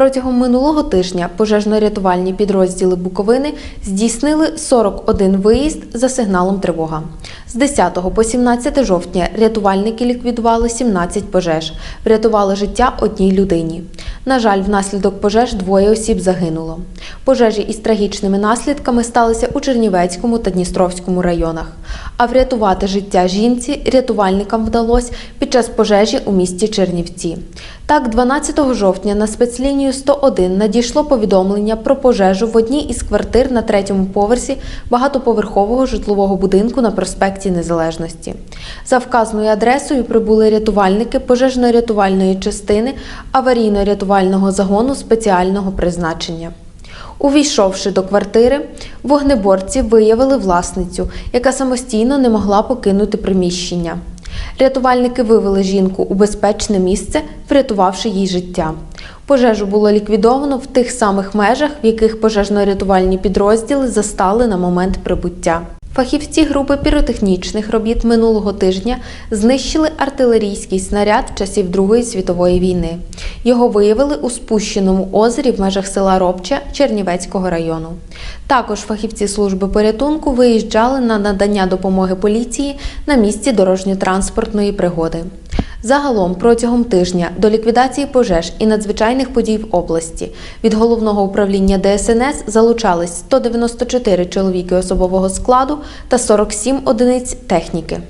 Протягом минулого тижня пожежно-рятувальні підрозділи Буковини здійснили 41 виїзд за сигналом тривога. З 10 по 17 жовтня рятувальники ліквідували 17 пожеж, врятували життя одній людині. На жаль, внаслідок пожеж двоє осіб загинуло. Пожежі із трагічними наслідками сталися у Чернівецькому та Дністровському районах. А врятувати життя жінці рятувальникам вдалося під час пожежі у місті Чернівці. Так, 12 жовтня на спецлінію 101 надійшло повідомлення про пожежу в одній із квартир на третьому поверсі багатоповерхового житлового будинку на проспекті Незалежності. За вказаною адресою прибули рятувальники пожежно-рятувальної частини аварійно-рятувального загону спеціального призначення. Увійшовши до квартири, вогнеборці виявили власницю, яка самостійно не могла покинути приміщення. Рятувальники вивели жінку у безпечне місце, врятувавши їй життя. Пожежу було ліквідовано в тих самих межах, в яких пожежно-рятувальні підрозділи застали на момент прибуття. Фахівці групи піротехнічних робіт минулого тижня знищили артилерійський снаряд часів Другої світової війни. Його виявили у спущеному озері в межах села Робча Чернівецького району. Також фахівці служби порятунку виїжджали на надання допомоги поліції на місці дорожньо-транспортної пригоди. Загалом протягом тижня до ліквідації пожеж і надзвичайних подій в області від головного управління ДСНС залучались 194 чоловіки особового складу та 47 одиниць техніки.